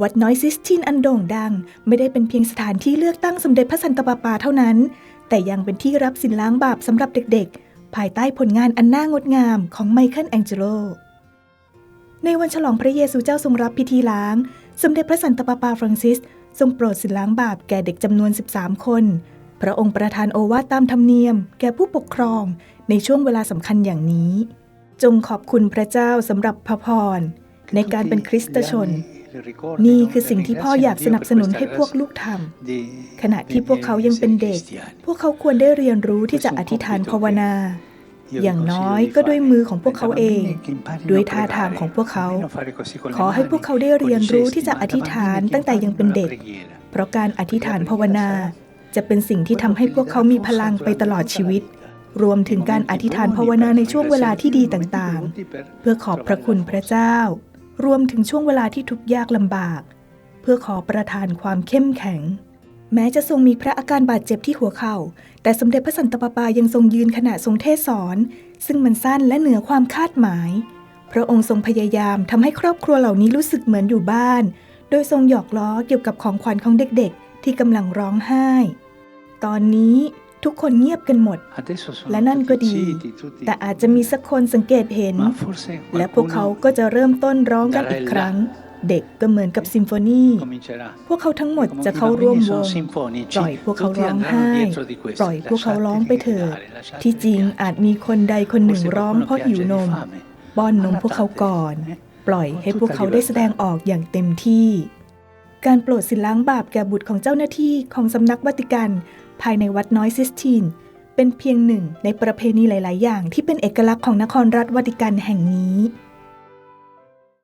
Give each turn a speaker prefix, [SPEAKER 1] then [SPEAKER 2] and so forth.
[SPEAKER 1] วัดน้อยซิสตินอันโด่งดัง ไม่ได้เป็นเพียงสถานที่เลือกตั้งสมเด็จพระสันตะปาปาเท่านั้น แต่ยังเป็นที่รับสินล้างบาปสำหรับเด็กๆ ภายใต้ผลงานอันน่างดงามของไมเคิลแองเจโล ในวันฉลองพระเยซูเจ้าทรงรับพิธีล้าง สมเด็จพระสันตะปาปาฟรังซิส ทรงโปรดสินล้างบาปแก่เด็กจำนวน 13 คน พระองค์ประทานโอวาทตามธรรมเนียม แก่ผู้ปกครองในช่วงเวลาสำคัญอย่างนี้ จงขอบคุณพระเจ้าสำหรับพระพรในการเป็นคริสตชน นี่คือสิ่งที่พ่ออยากสนับสนุนให้พวกลูกทำขณะที่พวกเขายังเป็นเด็ก พวกเขาควรได้เรียนรู้ที่จะอธิษฐานภาวนา อย่างน้อยก็ด้วยมือของพวกเขาเอง ด้วยท่าทางของพวกเขา ขอให้พวกเขาได้เรียนรู้ที่จะอธิษฐานตั้งแต่ยังเป็นเด็ก เพราะการอธิษฐานภาวนา จะเป็นสิ่งที่ทำให้พวกเขามีพลังไปตลอดชีวิตรวมถึงการอธิษฐานภาวนาในช่วงเวลาที่ดีต่างๆ เพื่อขอบพระคุณพระเจ้า รวมถึงช่วงเวลาที่ทุกยากลำบาก เพื่อขอประทานความเข้มแข็ง แม้จะทรงมีพระอาการบาดเจ็บที่หัวเข่า แต่สมเด็จพระสันตะปาปายังทรงยืนขณะทรงเทศสอน ซึ่งมันสั้นและเหนือความคาดหมาย พระองค์ทรงพยายามทำให้ครอบครัวเหล่านี้รู้สึกเหมือนอยู่บ้าน โดยทรงหยอกล้อเกี่ยวกับของขวัญของเด็กๆ ที่กำลังร้องไห้ ตอนนี้ ทุกคนเงียบกันหมด และนั่นก็ดี แต่อาจจะมีสักคนสังเกตเห็น และพวกเขาก็จะเริ่มต้นร้องกันอีกครั้ง เด็กก็เหมือนกับซิมโฟนีพวกเขาทั้งหมดจะเข้าร่วมวงปล่อยพวกเขาร้องไห้ปล่อยพวกเขาร้องไปเถิดที่จริงอาจมีคนใดคนหนึ่งร้องเพราะหิวนมป้อนนมพวกเขาก่อน ปล่อยให้พวกเขาได้แสดงออกอย่างเต็มที่ การโปรดสินล้างบาปแก่บุตรของเจ้าหน้าที่ของสำนักวัติกันภายในวัดน้อยซิสตินเป็นเพียงหนึ่งในประเพณีหลาย ๆ อย่างที่เป็นเอกลักษณ์ของนครรัฐวัติกันแห่งนี้